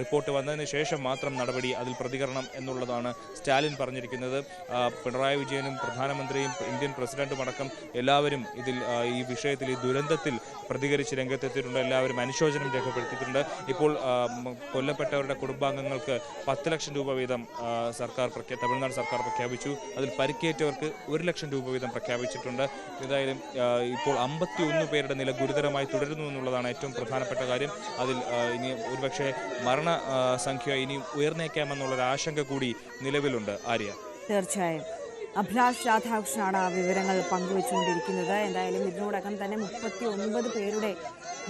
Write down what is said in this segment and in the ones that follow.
Report വന്നതിന് ശേഷം മാത്രം നടപടി അതിൽ പ്രതികരണം എന്നുള്ളതാണ് സ്റ്റാലിൻ പറഞ്ഞിരിക്കുന്നത്. പിണറായി വിജയനും പ്രധാനമന്ത്രിയും ഇന്ത്യൻ പ്രസിഡന്റും അടക്കം എല്ലാവരും ഇതിൽ ഈ വിഷയത്തിൽ ഈ ദുരന്തത്തിൽ പ്രതികരിച്ച് രംഗത്തെത്തിയിട്ടുണ്ട്. എല്ലാവരും അനുശോചനം രേഖപ്പെടുത്തിയിട്ടുണ്ട്. ഇപ്പോൾ കൊല്ലപ്പെട്ടവരുടെ കുടുംബാംഗങ്ങൾക്ക് പത്ത് ലക്ഷം രൂപ വീതം സർക്കാർ തമിഴ്നാട് സർക്കാർ പ്രഖ്യാപിച്ചു. അതിൽ പരിക്കേറ്റവർക്ക് ഒരു ലക്ഷം രൂപ വീതം പ്രഖ്യാപിച്ചിട്ടുണ്ട്. ഏതായാലും ഇപ്പോൾ അമ്പത്തി പേരുടെ നില ഗുരുതരമായി തുടരുന്നു എന്നുള്ളതാണ് ഏറ്റവും പ്രധാനപ്പെട്ട കാര്യം. അതിൽ ഇനി ഒരുപക്ഷെ മരണ ആ, സംഖ്യ ഇനി ഉയർന്നേക്കാമെന്നുള്ളൊരു ആശങ്ക കൂടി നിലവിലുണ്ട് ആര്യ. തീർച്ചയായും. അഭിലാഷ് രാധാകൃഷ്ണനാണ് ആ വിവരങ്ങൾ പങ്കുവച്ചുകൊണ്ടിരിക്കുന്നത്. എന്തായാലും ഇതിനോടകം തന്നെ മുപ്പത്തി ഒൻപത് പേരുടെ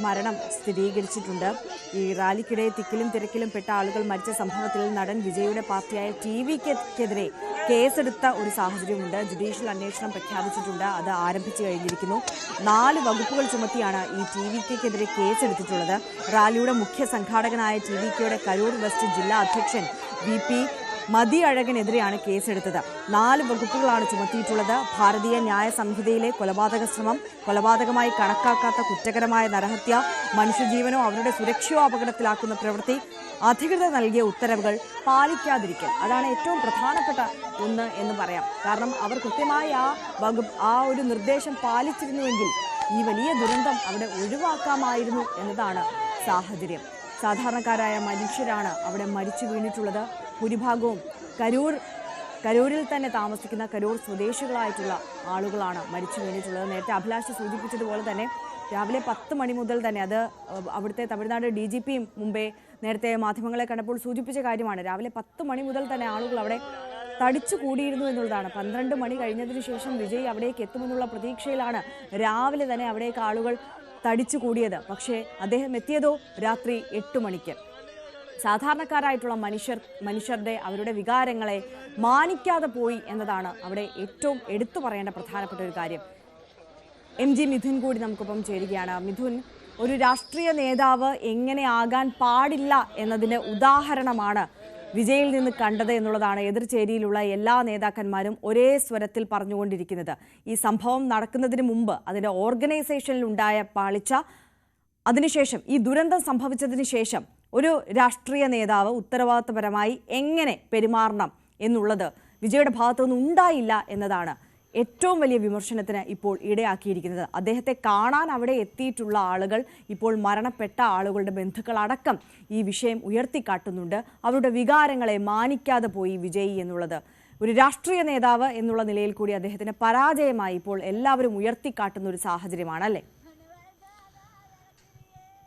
മരണം സ്ഥിരീകരിച്ചിട്ടുണ്ട്. ഈ റാലിക്കിടെ തിക്കിലും തിരക്കിലും പെട്ട ആളുകൾ മരിച്ച സംഭവത്തിൽ നടൻ വിജയുടെ പാർട്ടിയായ ടി വിക്കെതിരെ കേസെടുത്ത ഒരു സാഹചര്യമുണ്ട്. ജുഡീഷ്യൽ അന്വേഷണം പ്രഖ്യാപിച്ചിട്ടുണ്ട്. അത് ആരംഭിച്ചു കഴിഞ്ഞിരിക്കുന്നു. നാല് വകുപ്പുകൾ ചുമത്തിയാണ് ഈ ടി വി കെക്കെതിരെ കേസെടുത്തിട്ടുള്ളത്. റാലിയുടെ മുഖ്യ സംഘാടകനായ ടി വി കെയുടെ കരൂർ വെസ്റ്റ് ജില്ലാ അധ്യക്ഷൻ വി പി മതി അഴകനെതിരെയാണ് കേസെടുത്തത്. നാല് വകുപ്പുകളാണ് ചുമത്തിയിട്ടുള്ളത്. ഭാരതീയ ന്യായ സംഹിതയിലെ കൊലപാതക ശ്രമം കൊലപാതകമായി കണക്കാക്കാത്ത കുറ്റകരമായ നരഹത്യ മനുഷ്യജീവനോ അവരുടെ സുരക്ഷയോ അപകടത്തിലാക്കുന്ന പ്രവൃത്തി അധികൃതർ നൽകിയ ഉത്തരവുകൾ പാലിക്കാതിരിക്കൽ. അതാണ് ഏറ്റവും പ്രധാനപ്പെട്ട ഒന്ന് എന്ന് പറയാം. കാരണം അവർ കൃത്യമായി ആ വകുപ്പ് ആ ഒരു നിർദ്ദേശം പാലിച്ചിരുന്നുവെങ്കിൽ ഈ വലിയ ദുരന്തം അവിടെ ഒഴിവാക്കാമായിരുന്നു എന്നതാണ് സാഹചര്യം. സാധാരണക്കാരായ മനുഷ്യരാണ് അവിടെ മരിച്ചു വീണിട്ടുള്ളത്. ഭൂരിഭാഗവും കരൂർ കരൂരിൽ തന്നെ താമസിക്കുന്ന കരൂർ സ്വദേശികളായിട്ടുള്ള ആളുകളാണ് മരിച്ചു വീണിട്ടുള്ളത്. നേരത്തെ അഭിലാഷ് സൂചിപ്പിച്ചതുപോലെ തന്നെ രാവിലെ പത്ത് മണി മുതൽ തന്നെ അത് അവിടുത്തെ തമിഴ്നാട് ഡി ജി പിയും മുമ്പേ നേരത്തെ മാധ്യമങ്ങളെ കണ്ടപ്പോൾ സൂചിപ്പിച്ച കാര്യമാണ്. രാവിലെ പത്ത് മണി മുതൽ തന്നെ ആളുകൾ അവിടെ തടിച്ചു കൂടിയിരുന്നു എന്നുള്ളതാണ്. പന്ത്രണ്ട് മണി കഴിഞ്ഞതിന് ശേഷം വിജയ് അവിടേക്ക് എത്തുമെന്നുള്ള പ്രതീക്ഷയിലാണ് രാവിലെ തന്നെ അവിടേക്ക് ആളുകൾ തടിച്ചു കൂടിയത്. പക്ഷേ അദ്ദേഹം എത്തിയതോ രാത്രി എട്ട് മണിക്ക്. സാധാരണക്കാരായിട്ടുള്ള മനുഷ്യർ മനുഷ്യരുടെ അവരുടെ വികാരങ്ങളെ മാനിക്കാതെ പോയി എന്നതാണ് അവിടെ ഏറ്റവും എടുത്തു പറയേണ്ട പ്രധാനപ്പെട്ട ഒരു കാര്യം. എം ജി മിഥുൻ കൂടി നമുക്കൊപ്പം ചേരുകയാണ്. മിഥുൻ ഒരു രാഷ്ട്രീയ നേതാവ് എങ്ങനെ ആകാൻ പാടില്ല എന്നതിന് ഉദാഹരണമാണ് വിജയിൽ നിന്ന് കണ്ടത് എന്നുള്ളതാണ് എതിർചേരിയിലുള്ള എല്ലാ നേതാക്കന്മാരും ഒരേ സ്വരത്തിൽ പറഞ്ഞുകൊണ്ടിരിക്കുന്നത്. ഈ സംഭവം നടക്കുന്നതിന് മുമ്പ് അതിന്റെ ഓർഗനൈസേഷനിൽ ഉണ്ടായ പാളിച്ച അതിനുശേഷം ഈ ദുരന്തം സംഭവിച്ചതിന് ശേഷം ഒരു രാഷ്ട്രീയ നേതാവ് ഉത്തരവാദിത്തപരമായി എങ്ങനെ പെരുമാറണം എന്നുള്ളത് വിജയുടെ ഭാഗത്തുനിന്ന് ഉണ്ടായില്ല എന്നതാണ് ഏറ്റവും വലിയ വിമർശനത്തിന് ഇപ്പോൾ ഇടയാക്കിയിരിക്കുന്നത്. അദ്ദേഹത്തെ കാണാൻ അവിടെ എത്തിയിട്ടുള്ള ആളുകൾ ഇപ്പോൾ മരണപ്പെട്ട ആളുകളുടെ ബന്ധുക്കളടക്കം ഈ വിഷയം ഉയർത്തിക്കാട്ടുന്നുണ്ട്. അവരുടെ വികാരങ്ങളെ മാനിക്കാതെ പോയി വിജയി എന്നുള്ളത്. ഒരു രാഷ്ട്രീയ നേതാവ് എന്നുള്ള നിലയിൽ കൂടി അദ്ദേഹത്തിന് പരാജയമായി ഇപ്പോൾ എല്ലാവരും ഉയർത്തിക്കാട്ടുന്ന ഒരു സാഹചര്യമാണ് അല്ലേ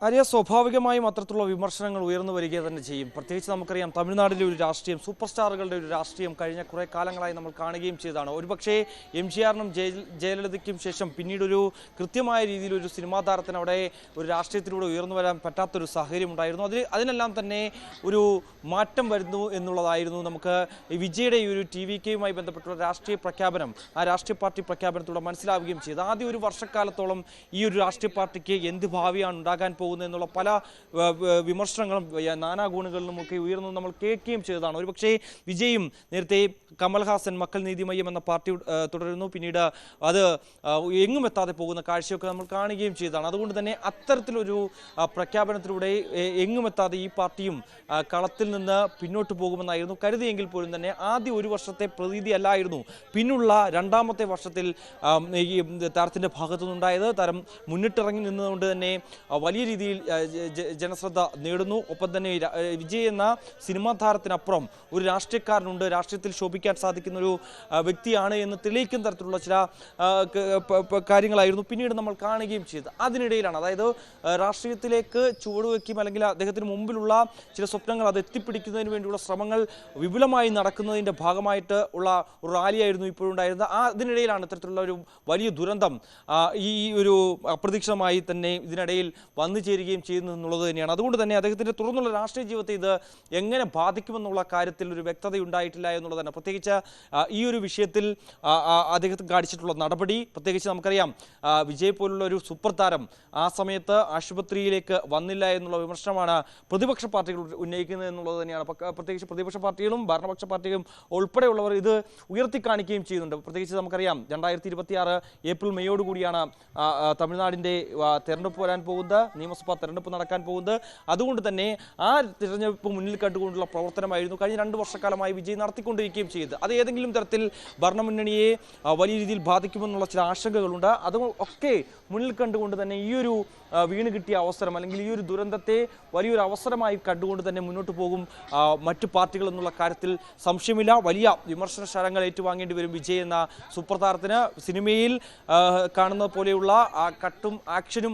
ആര്യ സ്വാഭാവികമായും അത്തരത്തിലുള്ള വിമർശനങ്ങൾ ഉയർന്നു വരിക തന്നെ ചെയ്യും. പ്രത്യേകിച്ച് നമുക്കറിയാം തമിഴ്നാടിലെ ഒരു രാഷ്ട്രീയം സൂപ്പർ സ്റ്റാറുകളുടെ ഒരു രാഷ്ട്രീയം കഴിഞ്ഞ കുറേ കാലങ്ങളായി നമ്മൾ കാണുകയും ചെയ്തതാണ്. ഒരുപക്ഷേ എം ജി ആറിനും ജയലളിതയ്ക്കും ശേഷം പിന്നീട് ഒരു കൃത്യമായ രീതിയിൽ ഒരു സിനിമാ താരത്തിന് അവിടെ ഒരു രാഷ്ട്രീയത്തിലൂടെ ഉയർന്നു വരാൻ പറ്റാത്തൊരു സാഹചര്യം ഉണ്ടായിരുന്നു. അതിൽ അതിനെല്ലാം തന്നെ ഒരു മാറ്റം വരുന്നു എന്നുള്ളതായിരുന്നു നമുക്ക് വിജയുടെ ഈ ഒരു ടി വി കെയുമായി ബന്ധപ്പെട്ടുള്ള രാഷ്ട്രീയ പ്രഖ്യാപനം ആ രാഷ്ട്രീയ പാർട്ടി പ്രഖ്യാപനത്തിലൂടെ മനസ്സിലാവുകയും ചെയ്തു. ആദ്യം ഒരു വർഷക്കാലത്തോളം ഈ ഒരു രാഷ്ട്രീയ പാർട്ടിക്ക് എന്ത് ഭാവിയാണ് ഉണ്ടാകാൻ പോകുന്നത് എന്നുള്ള പല വിമർശനങ്ങളും നാനാ നാനാഗുണങ്ങളിലും ഒക്കെ ഉയർന്നു നമ്മൾ കേൾക്കുകയും ചെയ്തതാണ്. ഒരുപക്ഷേ വിജയും നേരത്തെ കമൽഹാസൻ മക്കൾ നീതി മയ്യം എന്ന പാർട്ടി തുടരുന്നു. പിന്നീട് അത് എങ്ങും എത്താതെ പോകുന്ന കാഴ്ചയൊക്കെ നമ്മൾ കാണുകയും ചെയ്തതാണ്. അതുകൊണ്ട് തന്നെ അത്തരത്തിലൊരു പ്രഖ്യാപനത്തിലൂടെ എങ്ങും എത്താതെ ഈ പാർട്ടിയും കളത്തിൽ നിന്ന് പിന്നോട്ട് പോകുമെന്നായിരുന്നു കരുതിയെങ്കിൽ പോലും തന്നെ ആദ്യ ഒരു വർഷത്തെ പ്രതീതി അല്ലായിരുന്നു. പിന്നുള്ള രണ്ടാമത്തെ വർഷത്തിൽ ഈ താരത്തിന്റെ ഭാഗത്തുനിന്നുണ്ടായത്. താരം മുന്നിട്ടിറങ്ങി നിന്നതുകൊണ്ട് തന്നെ വലിയ രീതിയിൽ ജനശ്രദ്ധ നേടുന്നു. ഒപ്പം തന്നെ വിജയ് എന്ന സിനിമാ താരത്തിനപ്പുറം ഒരു രാഷ്ട്രീയക്കാരനുണ്ട്. രാഷ്ട്രീയത്തിൽ ശോഭിക്കാൻ സാധിക്കുന്ന ഒരു വ്യക്തിയാണ് എന്ന് തെളിയിക്കുന്ന തരത്തിലുള്ള ചില കാര്യങ്ങളായിരുന്നു പിന്നീട് നമ്മൾ കാണുകയും ചെയ്തത്. അതിനിടയിലാണ് അതായത് രാഷ്ട്രീയത്തിലേക്ക് ചുവടുവെക്കും അല്ലെങ്കിൽ അദ്ദേഹത്തിന് മുമ്പിലുള്ള ചില സ്വപ്നങ്ങൾ അത് എത്തിപ്പിടിക്കുന്നതിന് വേണ്ടിയുള്ള ശ്രമങ്ങൾ വിപുലമായി നടക്കുന്നതിന്റെ ഭാഗമായിട്ട് ഉള്ള ഒരു റാലിയായിരുന്നു ഇപ്പോഴുണ്ടായിരുന്നത്. ആ അതിനിടയിലാണ് ഇത്തരത്തിലുള്ള ഒരു വലിയ ദുരന്തം ഈ ഒരു അപ്രതീക്ഷിതമായി തന്നെ ഇതിനിടയിൽ വന്നു ചേരുകയും ചെയ്യുന്നു എന്നുള്ളത് തന്നെയാണ്. അതുകൊണ്ട് തന്നെ അദ്ദേഹത്തിന്റെ തുടർന്നുള്ള രാഷ്ട്രീയ ജീവിതത്തെ ഇത് എങ്ങനെ ബാധിക്കുമെന്നുള്ള കാര്യത്തിൽ ഒരു വ്യക്തത ഉണ്ടായിട്ടില്ല എന്നുള്ളത് തന്നെ. പ്രത്യേകിച്ച് ഈ ഒരു വിഷയത്തിൽ അദ്ദേഹത്തിന് കാണിച്ചിട്ടുള്ള നടപടി പ്രത്യേകിച്ച് നമുക്കറിയാം വിജയ് പോലുള്ള ഒരു സൂപ്പർ താരം ആ സമയത്ത് ആശുപത്രിയിലേക്ക് വന്നില്ല എന്നുള്ള വിമർശനമാണ് പ്രതിപക്ഷ പാർട്ടികൾ ഉന്നയിക്കുന്നത് എന്നുള്ളത് തന്നെയാണ്. പ്രത്യേകിച്ച് പ്രതിപക്ഷ പാർട്ടികളും ഭരണപക്ഷ പാർട്ടികളും ഉൾപ്പെടെയുള്ളവർ ഇത് ഉയർത്തി കാണിക്കുകയും ചെയ്യുന്നുണ്ട്. പ്രത്യേകിച്ച് നമുക്കറിയാം രണ്ടായിരത്തി ഇരുപത്തി ആറ് ഏപ്രിൽ മെയ്യോടുകൂടിയാണ് തമിഴ്നാടിന്റെ തെരഞ്ഞെടുപ്പ് വരാൻ പോകുന്നത്. നിയമ നിയമസഭാ തെരഞ്ഞെടുപ്പ് നടക്കാൻ പോകുന്നത്. അതുകൊണ്ട് തന്നെ ആ തിരഞ്ഞെടുപ്പ് മുന്നിൽ കണ്ടുകൊണ്ടുള്ള പ്രവർത്തനമായിരുന്നു കഴിഞ്ഞ രണ്ട് വർഷക്കാലമായി വിജയ് നടത്തിക്കൊണ്ടിരിക്കുകയും ചെയ്തത്. അത് ഏതെങ്കിലും തരത്തിൽ ഭരണമുന്നണിയെ വലിയ രീതിയിൽ ബാധിക്കുമെന്നുള്ള ചില ആശങ്കകളുണ്ട്. അത് ഒക്കെ മുന്നിൽ കണ്ടുകൊണ്ട് തന്നെ ഈ ഒരു വീണ് കിട്ടിയ അവസരം അല്ലെങ്കിൽ ഈ ഒരു ദുരന്തത്തെ വലിയൊരു അവസരമായി കണ്ടുകൊണ്ട് തന്നെ മുന്നോട്ട് പോകും മറ്റു പാർട്ടികൾ എന്നുള്ള കാര്യത്തിൽ സംശയമില്ല. വലിയ വിമർശന ശരങ്ങൾ ഏറ്റുവാങ്ങേണ്ടി വരും വിജയ് എന്ന സൂപ്പർ താരത്തിന് സിനിമയിൽ കാണുന്ന പോലെയുള്ള ആ കട്ടും ആക്ഷനും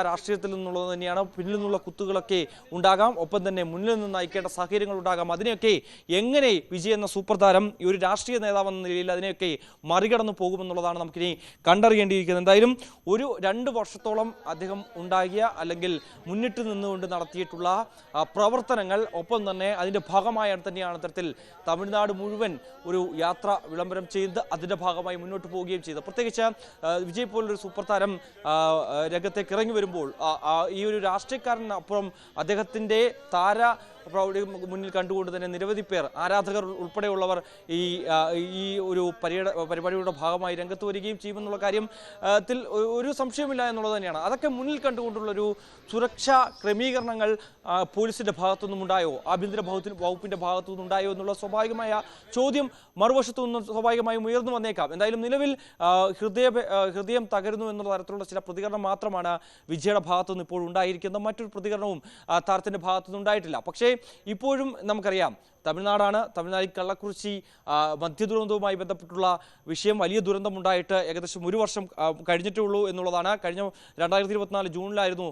ആ, രാഷ്ട്രീയത്തിൽ നിന്നുള്ളത് തന്നെയാണ്. പിന്നിൽ നിന്നുള്ള കുത്തുകളൊക്കെ ഉണ്ടാകാം. ഒപ്പം തന്നെ മുന്നിൽ നിന്ന് നയിക്കേണ്ട സാഹചര്യങ്ങൾ ഉണ്ടാകാം. അതിനെയൊക്കെ എങ്ങനെ വിജയ് എന്ന സൂപ്പർ താരം ഈ ഒരു രാഷ്ട്രീയ നേതാവ് എന്ന നിലയിൽ അതിനെയൊക്കെ മറികടന്നു പോകുമെന്നുള്ളതാണ് നമുക്കിനി കണ്ടറിയേണ്ടിയിരിക്കുന്നത്. എന്തായാലും ഒരു രണ്ട് വർഷത്തോളം അദ്ദേഹം ഉണ്ടാകിയ അല്ലെങ്കിൽ മുന്നിട്ട് നിന്നുകൊണ്ട് നടത്തിയിട്ടുള്ള പ്രവർത്തനങ്ങൾ ഒപ്പം തന്നെ അതിന്റെ ഭാഗമായാണ് തന്നെയാണ് ഇത്തരത്തിൽ തമിഴ്നാട് മുഴുവൻ ഒരു യാത്ര വിളംബരം ചെയ്ത് അതിന്റെ ഭാഗമായി മുന്നോട്ട് പോവുകയും ചെയ്തത്. പ്രത്യേകിച്ച് വിജയ് പോലൊരു സൂപ്പർ താരം രംഗത്തേക്ക് ഇറങ്ങി വരുമ്പോൾ ആ, ഈ ഒരു രാഷ്ട്രീയക്കാരനപ്പുറം അദ്ദേഹത്തിന്റെ താര മുന്നിൽ കണ്ടുകൊണ്ട് തന്നെ നിരവധി പേർ ആരാധകർ ഉൾപ്പെടെയുള്ളവർ ഈ ഈ ഒരു പരിപാടി പരിപാടിയുടെ ഭാഗമായി രംഗത്ത് വരികയും ചെയ്യുമെന്നുള്ള കാര്യം ത്തിൽ ഒരു സംശയമില്ല എന്നുള്ളത് തന്നെയാണ്. അതൊക്കെ മുന്നിൽ കണ്ടുകൊണ്ടുള്ളൊരു സുരക്ഷാ ക്രമീകരണങ്ങൾ പോലീസിന്റെ ഭാഗത്തുനിന്നും ഉണ്ടായോ ആഭ്യന്തര വകുപ്പിന്റെ ഭാഗത്തുനിന്നും ഉണ്ടായോ എന്നുള്ള സ്വാഭാവികമായ ചോദ്യം മറുവശത്തു നിന്നും സ്വാഭാവികമായും ഉയർന്നു വന്നേക്കാം. എന്തായാലും നിലവിൽ ഹൃദയ ഹൃദയം തകരുന്നു എന്നുള്ള തരത്തിലുള്ള ചില പ്രതികരണം മാത്രമാണ് വിജയുടെ ഭാഗത്തുനിന്ന് ഇപ്പോൾ ഉണ്ടായിരിക്കുന്ന മറ്റൊരു പ്രതികരണവും താരത്തിന്റെ ഭാഗത്തുനിന്ന് ഉണ്ടായിട്ടില്ല. പക്ഷേ ഇപ്പോഴും നമുക്കറിയാം തമിഴ്നാടാണ്. തമിഴ്നാട്ടിൽ കള്ളക്കുറിച്ചി മധ്യ മദ്യദുരന്തവുമായി ബന്ധപ്പെട്ടുള്ള വിഷയം വലിയ ദുരന്തമുണ്ടായിട്ട് ഏകദേശം ഒരു വർഷം കഴിഞ്ഞിട്ടേ ഉള്ളൂ എന്നുള്ളതാണ്. കഴിഞ്ഞ രണ്ടായിരത്തി ഇരുപത്തിനാല് ജൂണിലായിരുന്നു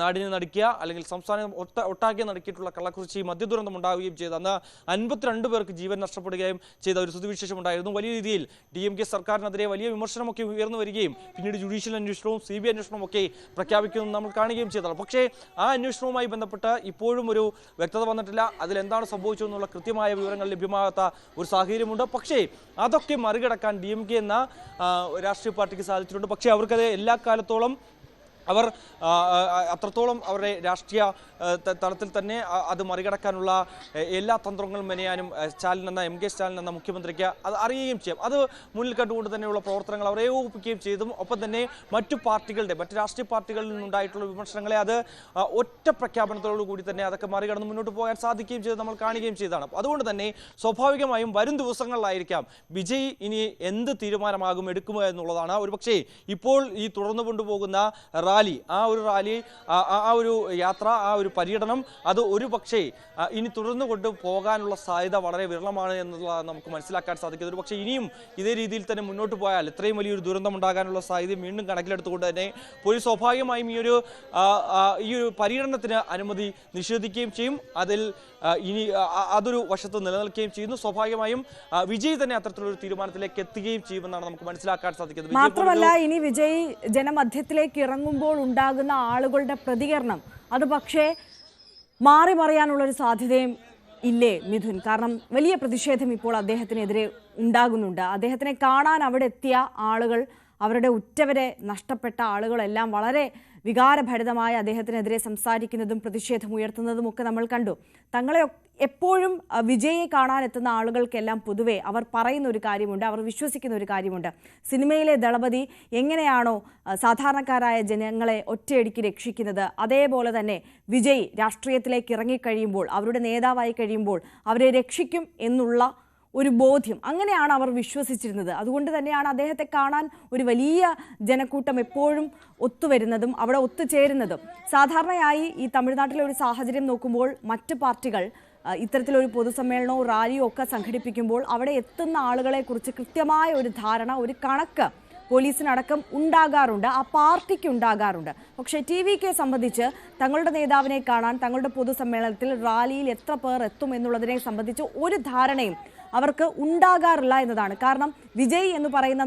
നാടിന് നടുക്കിയ അല്ലെങ്കിൽ സംസ്ഥാനം ഒട്ട ഒട്ടാകെ നടക്കിയിട്ടുള്ള കള്ളക്കുറിച്ചി മദ്യദുരന്തം ഉണ്ടാവുകയും ചെയ്തു. അന്ന് അൻപത്തിരണ്ട് പേർക്ക് ജീവൻ നഷ്ടപ്പെടുകയും ചെയ്ത ഒരു സ്ഥിതിവിശേഷം ഉണ്ടായിരുന്നു വലിയ രീതിയിൽ ഡി എം കെ സർക്കാരിനെതിരെ വലിയ വിമർശനമൊക്കെ ഉയർന്നു വരികയും പിന്നീട് ജുഡീഷ്യൽ അന്വേഷണവും സി ബി അന്വേഷണവും ഒക്കെ പ്രഖ്യാപിക്കുന്നത് നമ്മൾ കാണുകയും ചെയ്തതാണ്. പക്ഷേ ആ അന്വേഷണവുമായി ബന്ധപ്പെട്ട് ഇപ്പോഴും ഒരു വ്യക്തത വന്നിട്ടില്ല. അതിൽ എന്താണ് സംഭവിച്ചതെന്നുള്ള കൃത്യമായ വിവരങ്ങൾ ലഭ്യമാകാത്ത ഒരു സാഹചര്യമുണ്ട്. പക്ഷേ അതൊക്കെ മറികടക്കാൻ ഡി എം കെ എന്ന രാഷ്ട്രീയ പാർട്ടിക്ക് സാധിച്ചിട്ടുണ്ട്. പക്ഷേ അവർക്കത് എല്ലാ കാലത്തോളം അവർ അത്രത്തോളം അവരുടെ രാഷ്ട്രീയ തലത്തിൽ തന്നെ അത് മറികടക്കാനുള്ള എല്ലാ തന്ത്രങ്ങളും മെനയാനും സ്റ്റാലിൻ എന്ന എം കെ സ്റ്റാലിൻ എന്ന മുഖ്യമന്ത്രിക്ക് അത് അറിയുകയും ചെയ്യാം. അത് മുന്നിൽ കണ്ടുകൊണ്ട് തന്നെയുള്ള പ്രവർത്തനങ്ങൾ അവർ ഏകോപിപ്പിക്കുകയും ചെയ്തും ഒപ്പം തന്നെ മറ്റു പാർട്ടികളുടെ മറ്റു രാഷ്ട്രീയ പാർട്ടികളിൽ നിന്നുണ്ടായിട്ടുള്ള വിമർശനങ്ങളെ അത് ഒറ്റ പ്രഖ്യാപനത്തോടു കൂടി തന്നെ അതൊക്കെ മറികടന്ന് മുന്നോട്ട് പോകാൻ സാധിക്കുകയും ചെയ്ത് നമ്മൾ കാണുകയും ചെയ്തതാണ്. അതുകൊണ്ട് തന്നെ സ്വാഭാവികമായും വരും ദിവസങ്ങളിലായിരിക്കാം വിജയ് ഇനി എന്ത് തീരുമാനമാകും എടുക്കുമോ എന്നുള്ളതാണ് ഒരുപക്ഷേ ഇപ്പോൾ ഈ തുടർന്നു കൊണ്ടുപോകുന്ന റാലി ആ ഒരു റാലി ആ- ഒരു യാത്ര ആ ഒരു പര്യടനം അത് ഒരു പക്ഷേ ഇനി തുടർന്നു കൊണ്ട് പോകാനുള്ള സാധ്യത വളരെ വിരളമാണ് എന്നുള്ളതാണ് നമുക്ക് മനസ്സിലാക്കാൻ സാധിക്കുന്നത് ഒരു പക്ഷേ ഇനിയും ഇതേ രീതിയിൽ തന്നെ മുന്നോട്ട് പോയാൽ ഇത്രയും വലിയൊരു ദുരന്തം ഉണ്ടാകാനുള്ള സാധ്യത വീണ്ടും കണക്കിലെടുത്തുകൊണ്ട് തന്നെ പോലീസ് സ്വാഭാവികമായും ഈ ഒരു ഈ ഒരു പര്യടനത്തിന് അനുമതി നിഷേധിക്കുകയും ചെയ്യും. അതിൽ ഇനി അതൊരു വശത്ത് നിലനിൽക്കുകയും ചെയ്യുന്നു. സ്വാഭാവികമായും വിജയ് തന്നെ അത്തരത്തിലൊരു തീരുമാനത്തിലേക്ക് എത്തുകയും ചെയ്യുമെന്നാണ് നമുക്ക് മനസ്സിലാക്കാൻ സാധിക്കുന്നത്. മാത്രമല്ല ഇനി വിജയ് ജനമധ്യത്തിലേക്ക് ഇറങ്ങുമ്പോൾ ഉണ്ടാകുന്ന ആളുകളുടെ പ്രതികരണം. അത് പക്ഷേ മാറി മറിയാനുള്ളൊരു സാധ്യതയും ഇല്ലേ മിഥുൻ? കാരണം വലിയ പ്രതിഷേധം ഇപ്പോൾ അദ്ദേഹത്തിനെതിരെ ഉണ്ടാകുന്നുണ്ട്. അദ്ദേഹത്തിനെ കാണാൻ അവിടെ എത്തിയ ആളുകൾ അവരുടെ ഉറ്റവരെ നഷ്ടപ്പെട്ട ആളുകളെല്ലാം വളരെ വികാരഭരിതമായി അദ്ദേഹത്തിനെതിരെ സംസാരിക്കുന്നതും പ്രതിഷേധം ഉയർത്തുന്നതും ഒക്കെ നമ്മൾ കണ്ടു. തങ്ങളെ എപ്പോഴും വിജയെ കാണാനെത്തുന്ന ആളുകൾക്കെല്ലാം പൊതുവെ അവർ പറയുന്ന ഒരു കാര്യമുണ്ട് അവർ വിശ്വസിക്കുന്ന ഒരു കാര്യമുണ്ട്. സിനിമയിലെ ദളപതി എങ്ങനെയാണോ സാധാരണക്കാരായ ജനങ്ങളെ ഒറ്റയടിക്ക് രക്ഷിക്കുന്നത് അതേപോലെ തന്നെ വിജയ് രാഷ്ട്രീയത്തിലേക്ക് ഇറങ്ങിക്കഴിയുമ്പോൾ അവരുടെ നേതാവായി കഴിയുമ്പോൾ അവരെ രക്ഷിക്കും എന്നുള്ള ഒരു ബോധ്യം. അങ്ങനെയാണ് അവർ വിശ്വസിച്ചിരുന്നത്. അതുകൊണ്ട് തന്നെയാണ് അദ്ദേഹത്തെ കാണാൻ ഒരു വലിയ ജനക്കൂട്ടം എപ്പോഴും ഒത്തുവരുന്നതും അവിടെ ഒത്തുചേരുന്നതും. സാധാരണയായി ഈ തമിഴ്നാട്ടിലെ ഒരു സാഹചര്യം നോക്കുമ്പോൾ മറ്റ് പാർട്ടികൾ ഇത്തരത്തിലൊരു പൊതുസമ്മേളനവും റാലിയോ ഒക്കെ സംഘടിപ്പിക്കുമ്പോൾ അവിടെ എത്തുന്ന ആളുകളെക്കുറിച്ച് കൃത്യമായ ഒരു ധാരണ ഒരു കണക്ക് പോലീസിനടക്കം ഉണ്ടാകാറുണ്ട്. ആ പാർട്ടിക്ക് ഉണ്ടാകാറുണ്ട്. പക്ഷേ ടി വി കെ സംബന്ധിച്ച് തങ്ങളുടെ നേതാവിനെ കാണാൻ തങ്ങളുടെ പൊതുസമ്മേളനത്തിൽ റാലിയിൽ എത്ര പേർ എത്തും എന്നുള്ളതിനെ സംബന്ധിച്ച് ഒരു ധാരണയും അവർക്ക് ഉണ്ടാകാറില്ല എന്നതാണ്. കാരണം വിജയ് എന്ന് പറയുന്ന